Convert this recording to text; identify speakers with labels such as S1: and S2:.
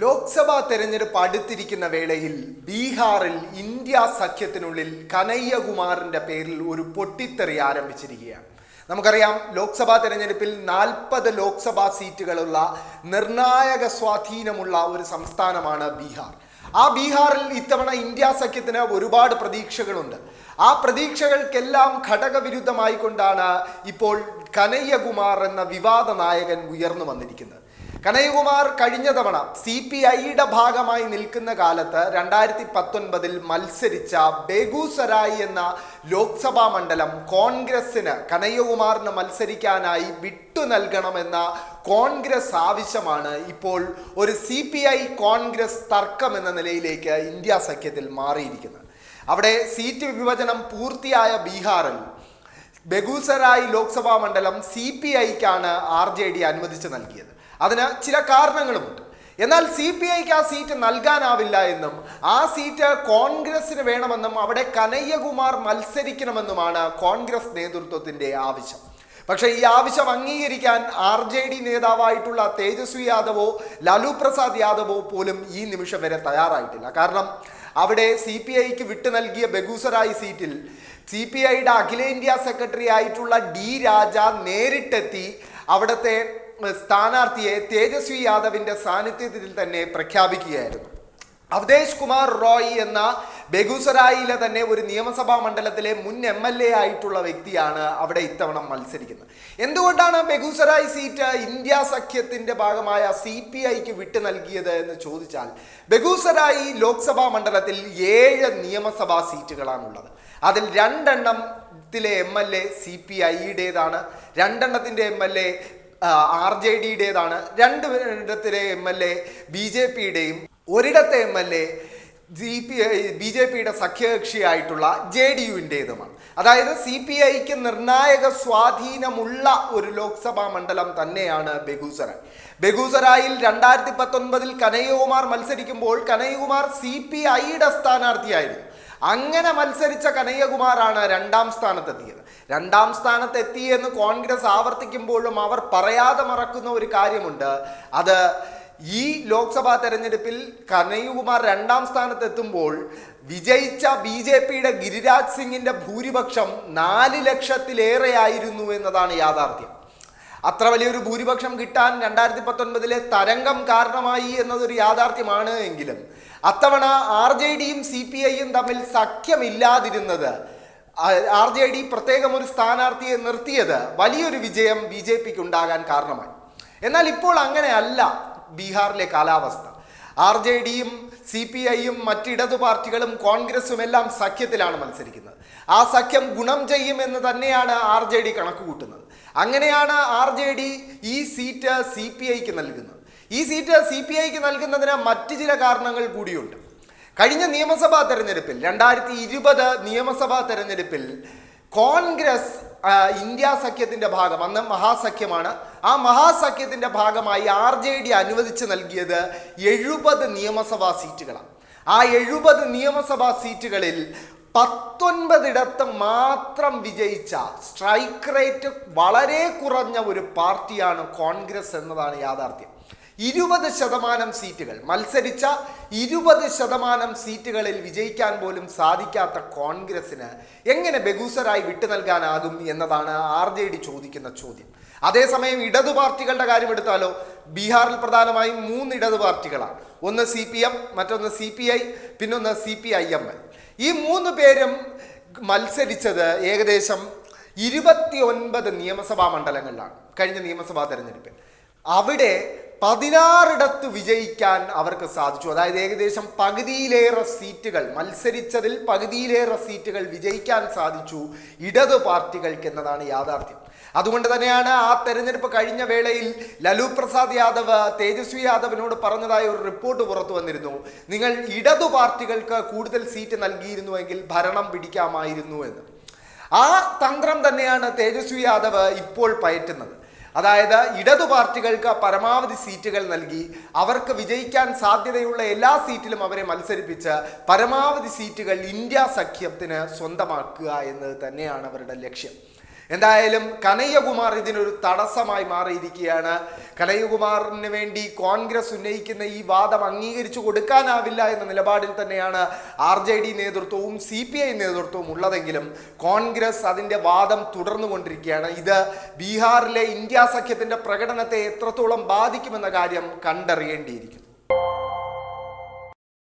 S1: ലോക്സഭാ തെരഞ്ഞെടുപ്പ് അടുത്തിരിക്കുന്ന വേളയിൽ ബീഹാറിൽ ഇന്ത്യ സഖ്യത്തിനുള്ളിൽ കനയ്യകുമാറിന്റെ പേരിൽ ഒരു പൊട്ടിത്തെറി ആരംഭിച്ചിരിക്കുകയാണ്. നമുക്കറിയാം ലോക്സഭാ തെരഞ്ഞെടുപ്പിൽ നാൽപ്പത് ലോക്സഭാ സീറ്റുകളുള്ള നിർണായക സ്വാധീനമുള്ള ഒരു സംസ്ഥാനമാണ് ബീഹാർ. ആ ബീഹാറിൽ ഇത്തവണ ഇന്ത്യ സഖ്യത്തിന് ഒരുപാട് പ്രതീക്ഷകളുണ്ട്. ആ പ്രതീക്ഷകൾക്കെല്ലാം ഘടകവിരുദ്ധമായിക്കൊണ്ടാണ് ഇപ്പോൾ കനയ്യകുമാർ എന്ന വിവാദ നായകൻ ഉയർന്നു വന്നിരിക്കുന്നത്. കനയ്യകുമാർ കഴിഞ്ഞ തവണ സി പി ഐയുടെ ഭാഗമായി നിൽക്കുന്ന കാലത്ത് രണ്ടായിരത്തി പത്തൊൻപതിൽ മത്സരിച്ച ബേഗുസരായി എന്ന ലോക്സഭാ മണ്ഡലം കോൺഗ്രസിന് കനയ്യകുമാറിന് മത്സരിക്കാനായി വിട്ടു നൽകണമെന്ന കോൺഗ്രസ് ആവശ്യമാണ് ഇപ്പോൾ ഒരു സി പി ഐ കോൺഗ്രസ് തർക്കം എന്ന നിലയിലേക്ക് ഇന്ത്യ സഖ്യത്തിൽ മാറിയിരിക്കുന്നത്. അവിടെ സീറ്റ് വിഭജനം പൂർത്തിയായ ബീഹാറിൽ ബെഗുസരായി ലോക്സഭാ മണ്ഡലം സി പി ഐക്കാണ് ആർ ജെ ഡി അനുവദിച്ച് നൽകിയത്. അതിന് ചില കാരണങ്ങളുമുണ്ട്. എന്നാൽ സി പി ഐക്ക് ആ സീറ്റ് നൽകാനാവില്ല എന്നും ആ സീറ്റ് കോൺഗ്രസിന് വേണമെന്നും അവിടെ കനയ്യകുമാർ മത്സരിക്കണമെന്നുമാണ് കോൺഗ്രസ് നേതൃത്വത്തിന്റെ ആവശ്യം. പക്ഷേ ഈ ആവശ്യം അംഗീകരിക്കാൻ ആർ ജെ ഡി നേതാവായിട്ടുള്ള തേജസ്വി യാദവോ ലാലു പ്രസാദ് യാദവോ പോലും ഈ നിമിഷം വരെ തയ്യാറായിട്ടില്ല. കാരണം അവിടെ സി പി ഐക്ക് വിട്ടു നൽകിയ ബഗൂസറായി സീറ്റിൽ സി പി ഐയുടെ അഖിലേന്ത്യാ സെക്രട്ടറി ആയിട്ടുള്ള ഡി രാജ നേരിട്ടെത്തി അവിടുത്തെ സ്ഥാനാർത്ഥിയെ തേജസ്വി യാദവിന്റെ സാന്നിധ്യത്തിൽ തന്നെ പ്രഖ്യാപിക്കുകയായിരുന്നു. അവതേഷ് കുമാർ റോയ് എന്ന ബെഗുസറായിലെ തന്നെ ഒരു നിയമസഭാ മണ്ഡലത്തിലെ മുൻ എം എൽ എ ആയിട്ടുള്ള വ്യക്തിയാണ് അവിടെ ഇത്തവണ മത്സരിക്കുന്നത്. എന്തുകൊണ്ടാണ് ബെഗുസറായി സീറ്റ് ഇന്ത്യ സഖ്യത്തിന്റെ ഭാഗമായ സി പി ഐക്ക് വിട്ടു നൽകിയത് എന്ന് ചോദിച്ചാൽ ബെഗുസറായി ലോക്സഭാ മണ്ഡലത്തിൽ ഏഴ് നിയമസഭാ സീറ്റുകളാണുള്ളത്. അതിൽ രണ്ടെണ്ണത്തിലെ M L A C P ഐയുടേതാണ്. രണ്ടെണ്ണത്തിന്റെ M L A R J ഡിയുടേതാണ്. രണ്ട് ഇടത്തിലെ M L A B J പിയുടെയും ഒരിടത്തെ M L A G P B J പിയുടെ സഖ്യകക്ഷിയായിട്ടുള്ള ജെ ഡി യുവിന്റേതുമാണ്. അതായത് സി പി ഐക്ക് നിർണായക സ്വാധീനമുള്ള ഒരു ലോക്സഭാ മണ്ഡലം തന്നെയാണ് ബെഗുസറായ് ബെഗുസറായിൽ രണ്ടായിരത്തി പത്തൊൻപതിൽ കനയ്യകുമാർ മത്സരിക്കുമ്പോൾ കനയ്യകുമാർ സി പി ഐയുടെ സ്ഥാനാർത്ഥിയായിരുന്നു. അങ്ങനെ മത്സരിച്ച കനയ്യകുമാറാണ് രണ്ടാം സ്ഥാനത്തെത്തിയത്. രണ്ടാം സ്ഥാനത്തെത്തി എന്ന് കോൺഗ്രസ് ആവർത്തിക്കുമ്പോഴും അവർ പറയാതെ മറക്കുന്ന ഒരു കാര്യമുണ്ട്. അത് ഈ ലോക്സഭാ തെരഞ്ഞെടുപ്പിൽ കനയ്യകുമാർ രണ്ടാം സ്ഥാനത്തെത്തുമ്പോൾ വിജയിച്ച ബി ജെ പിയുടെ ഗിരിരാജ് സിംഗിന്റെ ഭൂരിപക്ഷം നാല് ലക്ഷത്തിലേറെ ആയിരുന്നു എന്നതാണ് യാഥാർത്ഥ്യം. അത്ര വലിയൊരു ഭൂരിപക്ഷം കിട്ടാൻ രണ്ടായിരത്തി പത്തൊൻപതിലെ തരംഗം കാരണമായി എന്നതൊരു യാഥാർത്ഥ്യമാണ് എങ്കിലും അത്തവണ ആർ ജെ ഡിയും സി പി ഐയും തമ്മിൽ സഖ്യമില്ലാതിരുന്നത് ആർ ജെ ഡി പ്രത്യേകം ഒരു സ്ഥാനാർത്ഥിയെ നിർത്തിയത് വലിയൊരു വിജയം ബി ജെ പിക്ക് ഉണ്ടാകാൻ കാരണമായി. എന്നാൽ ഇപ്പോൾ അങ്ങനെയല്ല ബീഹാറിലെ കാലാവസ്ഥ. ആർ ജെ ഡിയും സി പി ഐയും മറ്റിടതു പാർട്ടികളും കോൺഗ്രസും എല്ലാം സഖ്യത്തിലാണ് മത്സരിക്കുന്നത്. ആ സഖ്യം ഗുണം ചെയ്യുമെന്ന് തന്നെയാണ് ആർ ജെ ഡി കണക്ക് കൂട്ടുന്നത് അങ്ങനെയാണ് ആർ ജെ ഡി ഈ സീറ്റ് സി പി ഐക്ക് നൽകുന്നത്. ഈ സീറ്റ് സി പി ഐക്ക് നൽകുന്നതിന് മറ്റ് ചില കാരണങ്ങൾ കൂടിയുണ്ട്. കഴിഞ്ഞ നിയമസഭാ തെരഞ്ഞെടുപ്പിൽ രണ്ടായിരത്തി ഇരുപത് നിയമസഭാ തെരഞ്ഞെടുപ്പിൽ കോൺഗ്രസ് ഇന്ത്യ സഖ്യത്തിന്റെ ഭാഗം അന്ന് മഹാസഖ്യമാണ്. ആ മഹാസഖ്യത്തിന്റെ ഭാഗമായി ആർ ജെ ഡി അനുവദിച്ച് നൽകിയത് എഴുപത് നിയമസഭാ സീറ്റുകളാണ്. ആ എഴുപത് നിയമസഭാ സീറ്റുകളിൽ പത്തൊൻപതിടത്ത് മാത്രം വിജയിച്ച സ്ട്രൈക്ക് റേറ്റ് വളരെ കുറഞ്ഞ ഒരു പാർട്ടിയാണ് കോൺഗ്രസ് എന്നതാണ് യാഥാർത്ഥ്യം. ഇരുപത് ശതമാനം സീറ്റുകൾ മത്സരിച്ച ഇരുപത് ശതമാനം സീറ്റുകളിൽ വിജയിക്കാൻ പോലും സാധിക്കാത്ത കോൺഗ്രസിന് എങ്ങനെ ബെഗൂസറായി വിട്ടു നൽകാനാകും എന്നതാണ് ആർ ജെ ഡി ചോദിക്കുന്ന ചോദ്യം. അതേസമയം ഇടതു പാർട്ടികളുടെ കാര്യം എടുത്താലോ ബീഹാറിൽ പ്രധാനമായും മൂന്ന് ഇടതു പാർട്ടികളാണ്. ഒന്ന് സി പി എം മറ്റൊന്ന് സി പി ഐ പിന്നൊന്ന് C P I M L. ഈ മൂന്ന് പേരും മത്സരിച്ചത് ഏകദേശം ഇരുപത്തി ഒൻപത് നിയമസഭാ മണ്ഡലങ്ങളിലാണ് കഴിഞ്ഞ നിയമസഭാ തെരഞ്ഞെടുപ്പിൽ. അവിടെ പതിനാറിടത്ത് വിജയിക്കാൻ അവർക്ക് സാധിച്ചു. അതായത് ഏകദേശം പകുതിയിലേറെ സീറ്റുകൾ മത്സരിച്ചതിൽ പകുതിയിലേറെ സീറ്റുകൾ വിജയിക്കാൻ സാധിച്ചു ഇടതു പാർട്ടികൾക്ക് എന്നതാണ് യാഥാർത്ഥ്യം. അതുകൊണ്ട് തന്നെയാണ് ആ തെരഞ്ഞെടുപ്പ് കഴിഞ്ഞ വേളയിൽ ലലു പ്രസാദ് യാദവ് തേജസ്വി യാദവിനോട് പറഞ്ഞതായ ഒരു റിപ്പോർട്ട് പുറത്തു വന്നിരുന്നു. നിങ്ങൾ ഇടതു പാർട്ടികൾക്ക് കൂടുതൽ സീറ്റ് നൽകിയിരുന്നുവെങ്കിൽ ഭരണം പിടിക്കാമായിരുന്നു എന്ന്. ആ തന്ത്രം തന്നെയാണ് തേജസ്വി യാദവ് ഇപ്പോൾ പയറ്റുന്നത്. അതായത് ഇടതു പാർട്ടികൾക്ക് പരമാവധി സീറ്റുകൾ നൽകി അവർക്ക് വിജയിക്കാൻ സാധ്യതയുള്ള എല്ലാ സീറ്റിലും അവരെ മത്സരിപ്പിച്ച് പരമാവധി സീറ്റുകൾ ഇന്ത്യ സഖ്യത്തിന് സ്വന്തമാക്കുക എന്നത് തന്നെയാണ് അവരുടെ ലക്ഷ്യം. എന്തായാലും കനയ്യകുമാർ ഇതിനൊരു തടസ്സമായി മാറിയിരിക്കുകയാണ്. കനയ്യകുമാറിന് വേണ്ടി കോൺഗ്രസ് ഉന്നയിക്കുന്ന ഈ വാദം അംഗീകരിച്ചു കൊടുക്കാനാവില്ല എന്ന നിലപാടിൽ തന്നെയാണ് ആർ ജെ ഡി നേതൃത്വവും സി പി ഐ നേതൃത്വവും ഉള്ളതെങ്കിലും കോൺഗ്രസ് അതിന്റെ വാദം തുടർന്നു കൊണ്ടിരിക്കുകയാണ് ഇത് ബീഹാറിലെ ഇന്ത്യ സഖ്യത്തിന്റെ പ്രകടനത്തെ എത്രത്തോളം ബാധിക്കുമെന്ന കാര്യം കണ്ടറിയേണ്ടിയിരിക്കുന്നു.